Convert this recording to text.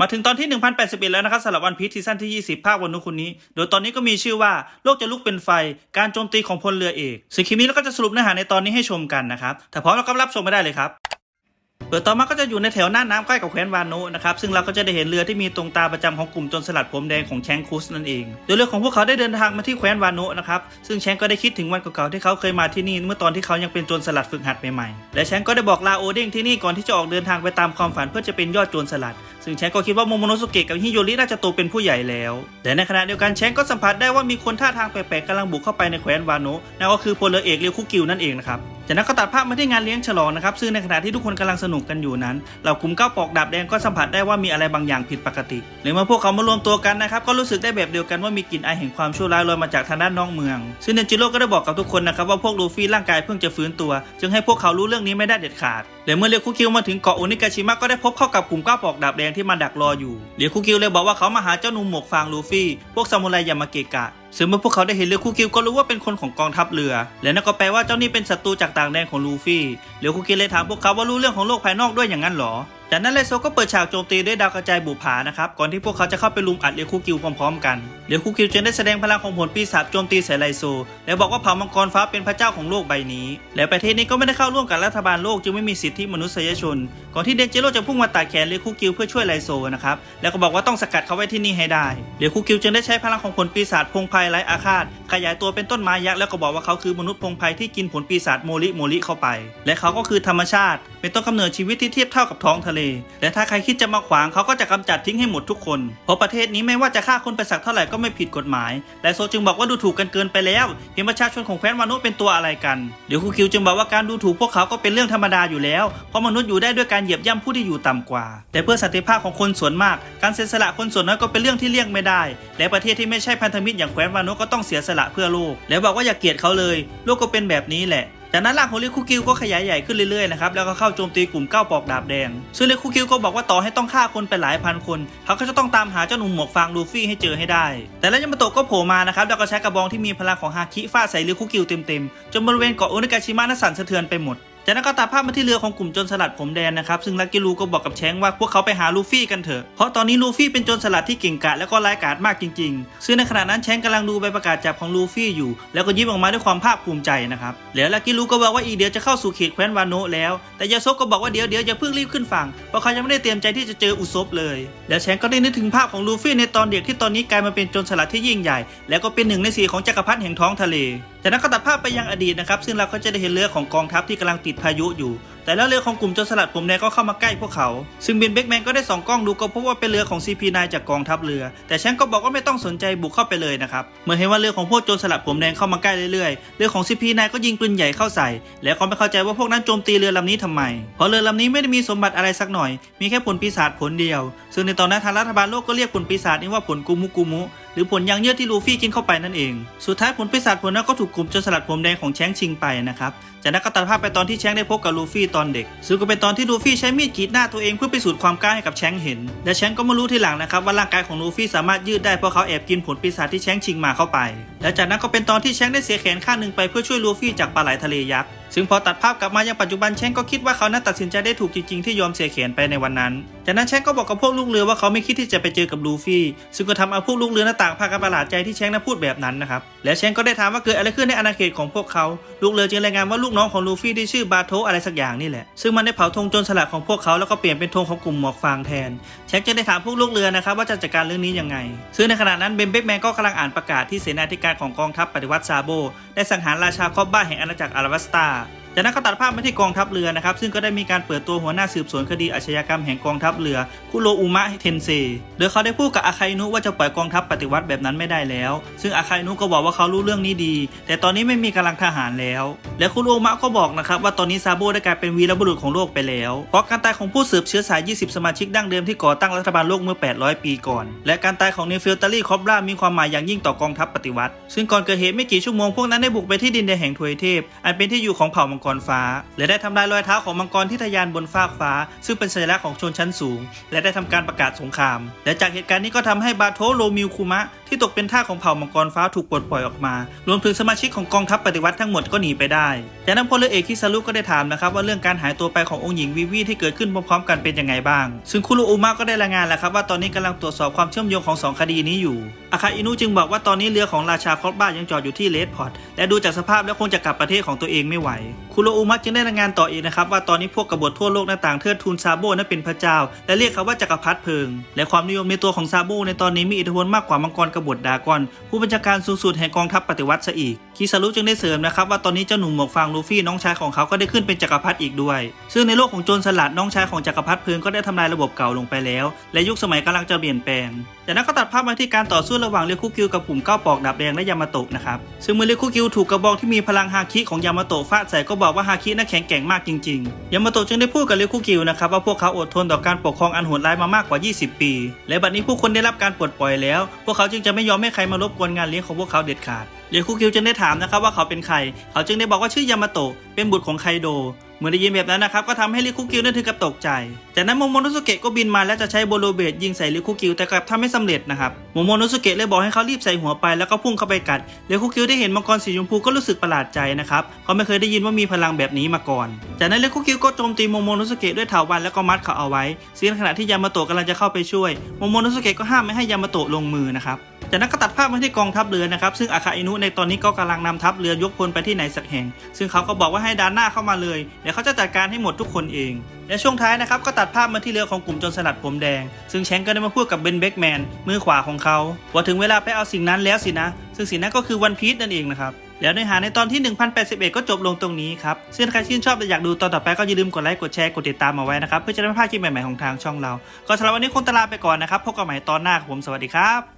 มาถึงตอนที่ 1081 แล้วนะครับสำหรับวันพีทซีซั่นที่ 20 ภาควันนุคุณนี้ โดยตอนนี้ก็มีชื่อว่า โลกจะลุกเป็นไฟ การโจมตีของพลเรือเอกสิคิมิแล้วก็จะสรุปเนื้อหาในตอนนี้ให้ชมกันนะครับ ถ้าพร้อมเราก็รับชมไม่ได้เลยครับ เปิดต่อมาก็จะอยู่ในแถวหน้าน้ำใกล้กับแคว้นวานโนะนะครับซึ่งเราก็จะได้เห็นเรือที่มีตรงตาประจำของกลุ่มโจนสลัดผมแดงของแชงคุสนั่นเองโดยเรือของพวกเขาได้เดินทางมาที่แคว้นวานโนะนะครับซึ่งแชงก็ได้คิดถึงวันเก่าๆที่เขาเคยมาที่นี่เมื่อตอนที่เขายังเป็นโจรสลัดฝึกหัดใหม่ๆและแชงก็ได้บอกลาโอเด้งที่นี่ก่อนที่จะออกเดินทางไปตามความฝันเพื่อจะเป็นยอดโจรสลัด ซึ่งแชงก็คิดว่าโมโมโนสุเกะกับฮิโยริน่าจะโตเป็นผู้ใหญ่แล้วแต่ในขณะเดียวกันแชงก็สัมผัสได้ว่ามีคนท่าทางแปลกๆกำลังบุกเข้าไปในแคว้นวานโนะนั่นก็คือพลเรือเอกเรียวคุกิวนั่นเองนะครับ จากนั้นก็ตัดภาพมาที่งานเลี้ยงฉลองนะครับซึ่งในขณะที่ทุกคนกำลังสนุกกันอยู่นั้นเหล่ากลุ่มก้าวปอกดาบแดงก็สัมผัสได้ว่ามีอะไรบางอย่างผิดปกติหรือเมื่อพวกเขามารวมตัวกันนะครับก็รู้สึกได้แบบเดียวกันว่ามีกลิ่นอายแห่งความชั่วร้ายลอยมาจากทางด้านนอกเมือง ซึ่งเนจิโร่ก็ได้บอกกับทุกคนนะครับว่าพวกลูฟี่ร่างกายเพิ่งจะฟื้นตัว จึงให้พวกเขารู้เรื่องนี้ไม่ได้เด็ดขาดและเมื่อเรียวคุกิวมาถึงเกาะโอนิกาชิมะก็ได้พบเข้ากับกลุ่มก้าวปอกดาบแดงที่มาดักรออยู่เรียคุกิวเลยบอกว่าเขามาหาเจ้าหนุ่มหมวกฟางลูฟี่ พวกซามูไรยามาเกะกะ ซึ่งเมื่อพวกเขาได้เห็นเรือคูกิวก็รู้ว่าเป็นคนของกองทัพเรือ และนั่นก็แปลว่าเจ้านี่เป็นศัตรูจากต่างแดนของลูฟี่เรือคูกิลเลยถามพวกเขาว่ารู้เรื่องของโลกภายนอกด้วยอย่างนั้นหรอ จากนั้นเลโซก็เปิดฉากโจมตีด้วยดาวกระจายบุปผานะครับก่อนที่พวกเขาจะเข้าไปลุมอัดเรือคูกิวพร้อมๆกันเรือคูกิวจึงได้แสดงพลังของผลปีศาจโจมตีใส่ไลโซ และบอกว่าเผ่ามังกรฟ้าเป็นพระเจ้าของโลกใบนี้ และประเทศนี้ก็ไม่ได้เข้าร่วมกับรัฐบาลโลกจึงไม่มีสิทธิมนุษยชน ก่อนที่เดนเจโรจะพุ่งมาตัดแขนเรือคูกิวเพื่อช่วยไลโซนะครับแล้วก็บอกว่าต้องสกัดเขาไว้ที่นี่ให้ได้เรือคูกิวจึงได้ใช้พลังของผลปีศาจพงไพไร้อาฆาตขยายตัวเป็นต้นไม้ยักษ์แล้วก็บอกว่าเขาคือมนุษย์พงไพที่กินผลปีศาจโมลิโมลิเข้าไป และเขาก็คือธรรมชาติเป็นต้นกำเนิดชีวิตที่เทียบเท่ากับท้องทะเล และถ้าใครคิดจะมาขวางเขาก็จะกำจัดทิ้งให้หมดทุกคน เพราะประเทศนี้ไม่ว่าจะฆ่าคนไปสักเท่าไหร่ก็ไม่ผิดกฎหมาย และโซจึงบอกว่าดูถูกกันเกินไปแล้วเห็นประชาชนของแคว้นวานุเป็นตัวอะไรกันเดี๋ยวคูคิวจึงบอกว่าการดูถูกพวกเขาก็เป็นเรื่องธรรมดาอยู่แล้วเพราะมนุษย์อยู่ได้ด้วยการเหยียบย่ำผู้ที่อยู่ต่ำกว่า แต่เพื่อสันติภาพของคนส่วนมาก การเสียสละคนส่วนน้อยก็เป็นเรื่องที่เลี่ยงไม่ได้ และประเทศที่ไม่ใช่พันธมิตรอย่างแคว้นวานุก็ต้องเสียสละเพื่อโลก และบอกว่าอย่าเกลียดเขาเลย โลกก็เป็นแบบนี้แหละ จากนั้นร่างของเรคุกิวก็ขยายใหญ่ขึ้นเรื่อยๆนะครับแล้วก็เข้าโจมตีกลุ่มก้าวปอกดาบแดง ซึ่งเรคุกิวก็บอกว่าต่อให้ต้องฆ่าคนไปหลายพันคน เขาก็จะต้องตามหาเจ้าหนุ่มหมวกฟางลูฟี่ให้เจอให้ได้ แต่แล้วยามาโตะก็โผล่มานะครับแล้วก็ใช้กระบองที่มีพลังของฮาคิฟาดใส่เรคุกิวเต็มๆจนบริเวณเกาะโอนิกาชิมะนั้นสั่นสะเทือนไปหมด จากนั้นก็ตัดภาพมาที่เรือของกลุ่มโจรสลัดผมแดนนะครับซึ่งลักกิลูก็บอกกับแชงว่าพวกเขาไปหาลูฟี่กันเถอะเพราะตอนนี้ลูฟี่เป็นโจรสลัดที่เก่งกาจและก็ร้ายกาจมากจริงๆ ซึ่งในขณะนั้นแชงกำลังดูใบประกาศจับของลูฟี่อยู่ แล้วก็ยิ้มออกมาด้วยความภาคภูมิใจนะครับแล้วลักกิลูก็บอกว่าอีเดียวจะเข้าสู่เขตแคว้นวานโนะแล้ว แต่ยาซบก็บอกว่าเดี๋ยวเดี๋ยวอย่าเพิ่งรีบขึ้นฝั่งเพราะเขายังไม่ได้เตรียมใจที่จะเจออุซบเลย แล้วแชงก็ได้นึกถึงภาพของลูฟี่ในตอนเด็กที่ตอนนี้กลายมาเป็นโจรสลัดที่ยิ่งใหญ่ แล้วก็เป็นหนึ่งในสีของจักรพรรดิแห่งท้องทะเลจากนั้นก็ตัดภาพไปยังอดีตนะครับซึ่งเราก็จะได้เห็นเรือของกองทัพที่กำลังติดพายุอยู่ แต่แล้วเรือของกลุ่มโจรสลัดผมแดงก็เข้ามาใกล้พวกเขา ซึ่งเบนเบ็กแมนก็ได้ส่องกล้องดูก็พบว่าเป็นเรือของ CP9 จากกองทัพเรือ แต่แชงก็บอกว่าไม่ต้องสนใจบุกเข้าไปเลยนะครับ เมื่อเห็นว่าเรือของพวกโจรสลัดผมแดงเข้ามาใกล้เรื่อยๆ เรือของ CP9 ก็ยิงปืนใหญ่เข้าใส่ แล้วก็ไม่เข้าใจว่าพวกนั้นโจมตีเรือลำนี้ทำไม เพราะเรือลำนี้ไม่ได้มีสมบัติอะไรสักหน่อย มีแค่ผลปีศาจผลเดียว ซึ่งในตอนนั้นทางรัฐบาลโลกก็เรียกผลปีศาจนี้ว่าผลกุมุกุมุ รือผลยางเยื่อที่ลูฟี่กินเข้าไปนั่นเอง สุดท้ายผลปีศาจผลนั้นก็ถูกกลุ่มจรสลัดผมแดงของแชงชิงไปนะครับ จากนั้นก็ตัดภาพไปตอนที่แชงได้พบกับลูฟี่ตอนเด็ก ซึ่งก็เป็นตอนที่ลูฟี่ใช้มีดกรีดหน้าตัวเองเพื่อพิสูจน์ความกล้าให้กับแชงเห็น และแชงก็มารู้ทีหลังนะครับว่าร่างกายของลูฟี่สามารถยืดได้เพราะเขาแอบกินผลปีศาจที่แชงชิงมาเข้าไป และจากนั้นก็เป็นตอนที่แชงได้เสียแขนข้างหนึ่งไปเพื่อช่วยลูฟี่จากปลาไหลทะเลยักษ์ซึ่งพอตัดภาพกลับมายังปัจจุบันแชงก็คิดว่าเขานั้นตัดสินใจได้ถูกจริงๆที่ยอมเสียแขนไปในวันนั้น จากนั้นแชงก็บอกกับพวกลูกเรือว่าเขาไม่คิดที่จะไปเจอกับลูฟี่ ซึ่งก็ทำเอาพวกลูกเรือหน้าต่างพากันประหลาดใจที่แชงนั้นพูดแบบนั้นนะครับ และแชงก็ได้ถามว่าเกิดอะไรขึ้นในอาณาเขตของพวกเขา ลูกเรือจึงรายงานว่าลูกน้องของลูฟี่ที่ชื่อบาโทอะไรสักอย่างนี่แหละ ซึ่งมันได้เผาธงจรสลัดของพวกเขาแล้วก็เปลี่ยนเป็นธงของกลุ่มหมวกฟางแทน แชงจึงได้ถามพวกลูกเรือนะครับว่าจะจัดการเรื่องนี้ยังไง ซึ่งในขณะนั้นเบมเบกแมนก็กำลังอ่านประกาศที่เสนาธิการของกองทัพปฏิวัติซาโบได้สังหารราชาคอบบ้าแห่งอาณาจักรอาราวัสตา จากนั้นก็ตัดภาพมาที่กองทัพเรือนะครับซึ่งก็ได้มีการเปิดตัวหัวหน้าสืบสวนคดีอาชญากรรมแห่งกองทัพเรือคุโรอุมะเทนเซโดยเขาได้พูดกับอาคายนุว่าจะปล่อยกองทัพปฏิวัติแบบนั้นไม่ได้แล้ว ซึ่งอาคายนุก็บอกว่าเขารู้เรื่องนี้ดี แต่ตอนนี้ไม่มีกำลังทหารแล้ว และคุโรอุมะก็บอกนะครับว่าตอนนี้ซาโบได้กลายเป็นวีรบุรุษของโลกไปแล้วเพราะการตายของผู้สืบเชื้อสาย 20 สมาชิกดั้งเดิมที่ก่อตั้งรัฐบาลโลกเมื่อ 800 ปีก่อน และการตายของเนฟิลตารีคอบรามีความหมายอย่างยิ่งต่อกองทัพปฏิวัติ ซึ่งก่อนเกิดเหตุไม่กี่ชั่วโมงพวกนั้นได้บุกไปที่ดินแดนแห่งทวยเทพ อันเป็นที่อยู่ของเผ่ามังกรฟ้า และได้ทำลายรอยเท้าของมังกรที่ทะยานบนฟากฟ้า ซึ่งเป็นสัญลักษณ์ของชนชั้นสูง และได้ทำการประกาศสงคราม และจากเหตุการณ์นี้ก็ทำให้บาโทโรมิวคุมะ ที่ตกเป็นทาสของเผ่ามังกรฟ้าถูกปลดปล่อยออกมา รวมถึงสมาชิกของกองทัพปฏิวัติทั้งหมดก็หนีไปได้จากนั้นพลเรือเอกคิซารุก็ได้ถามนะครับว่าเรื่องการหายตัวไปขององค์หญิงวิวีที่เกิดขึ้นพร้อมๆกันเป็นยังไงบ้าง ซึ่งคุโรอุมะก็ได้รายงานแล้วครับว่าตอนนี้กำลังตรวจสอบความเชื่อมโยงของสองคดีนี้อยู่อาคาอินุจึงบอกว่าตอนนี้เรือของราชาคอสบ้ายังจอดอยู่ที่เลดพอร์ตและดูจากสภาพแล้วคงจะกลับประเทศของตัวเองไม่ไหว คุโรอุมะจึงได้รายงานต่ออีกนะครับว่าตอนนี้พวกกบฏทั่วโลกหน้าต่างเทิดทูนซาโบนั้นเป็นพระเจ้า และเรียกเขาว่าจักรพรรดิเพิง และความนิยมในตัวของซาโบในตอนนี้มีอิทธิพลมากกว่ามังกรกบฏดากอน ผู้บัญชาการสูงสุดแห่งกองทัพปฏิวัติซะอีก คิซารุจึงได้เสริมนะครับว่าตอนนี้เจ้าหนุ่มหมวกฟางลูฟี่น้องชายของเขาก็ได้ขึ้นเป็นจักรพรรดิอีกด้วย ซึ่งในโลกของโจรสลัดน้องชายของจักรพรรดิพลิงก็ได้ทำลายระบบเก่าลงไปแล้ว และยุคสมัยกำลังจะเปลี่ยนแปลง จากนั้นก็ตัดภาพมาที่การต่อสู้ระหว่างเรียคุกิวกับกลุ่มเก้าปอกดาบแดงและยามาโตะนะครับซึ่งเมื่อเรียคุกิวถูกกระบอกที่มีพลังฮาคิของยามาโตะฟาดใส่ก็บอกว่าฮาคิน่าแข็งแกร่งมากจริงๆยามาโตะจึงได้พูดกับเรียคุกิวนะครับว่าพวกเขาอดทนต่อการปกครองอันโหดร้ายมามากกว่า 20 ปี และบัดนี้ผู้คนได้รับการปลดปล่อยแล้ว พวกเขาจึงจะไม่ยอมให้ใครมารบกวนงานเลี้ยงของพวกเขาเด็ดขาด เรียคุกิวจึงได้ถามนะครับว่าเขาเป็นใคร เขาจึงได้บอกว่าชื่อยามาโตะเป็นบุตรของไคโด เมื่อได้ยินแบบนั้นนะครับก็ทำให้ลิคุกิวนั้นถึงกับตกใจ จากนั้นโมโมโนสุเกะก็บินมาและจะใช้โบโลเบตยิงใส่ลิคุกิวแต่กลับทำไม่สำเร็จนะครับ โมโมโนสุเกะเลยบอกให้เขารีบใส่หัวไปแล้วก็พุ่งเข้าไปกัดลิคุกิวได้เห็นมังกรสีชมพูก็รู้สึกประหลาดใจนะครับเขาไม่เคยได้ยินว่ามีพลังแบบนี้มาก่อน จากนั้นลิคุกิวก็โจมตีโมโมโนสุเกะด้วยเถาวัลย์แล้วก็มัดเขาเอาไว้ซึ่งขณะที่ยามาโตะกำลังจะเข้าไปช่วย โมโมโนสุเกะก็ห้ามไม่ให้ยามาโตะลงมือนะครับ จากนั้นก็ตัดภาพมาที่กองทัพเรือนะครับ ซึ่งอาคาอินุในตอนนี้ก็กำลังนำทัพเรือยกพลไปที่ไหนสักแห่ง ซึ่งเขาก็บอกว่าให้ดานหน้าเข้ามาเลย เดี๋ยวเขาจะจัดการให้หมดทุกคนเอง และช่วงท้ายนะครับก็ตัดภาพมาที่เรือของกลุ่มจรสลัดผมแดง ซึ่งแชงก็ได้มาพูดกับเบนเบกแมนมือขวาของเขาว่าถึงเวลาไปเอาสิ่งนั้นแล้วสินะ ซึ่งสิ่งนั้นก็คือวันพีชนั่นเองนะครับแล้วเนื้อหาในตอนที่ 1081 ก็จบลงตรงนี้ครับ ซึ่งใครชื่นชอบและอยากดูตอนต่อไปก็อย่าลืมกดไลค์ กดแชร์ กดติดตามมาไว้นะครับ เพื่อจะได้ไม่พลาดคลิปใหม่ๆของทางช่องเรา ก็สำหรับวันนี้คงตลาไปก่อนนะครับ พบกันใหม่ตอนหน้าครับผม สวัสดีครับ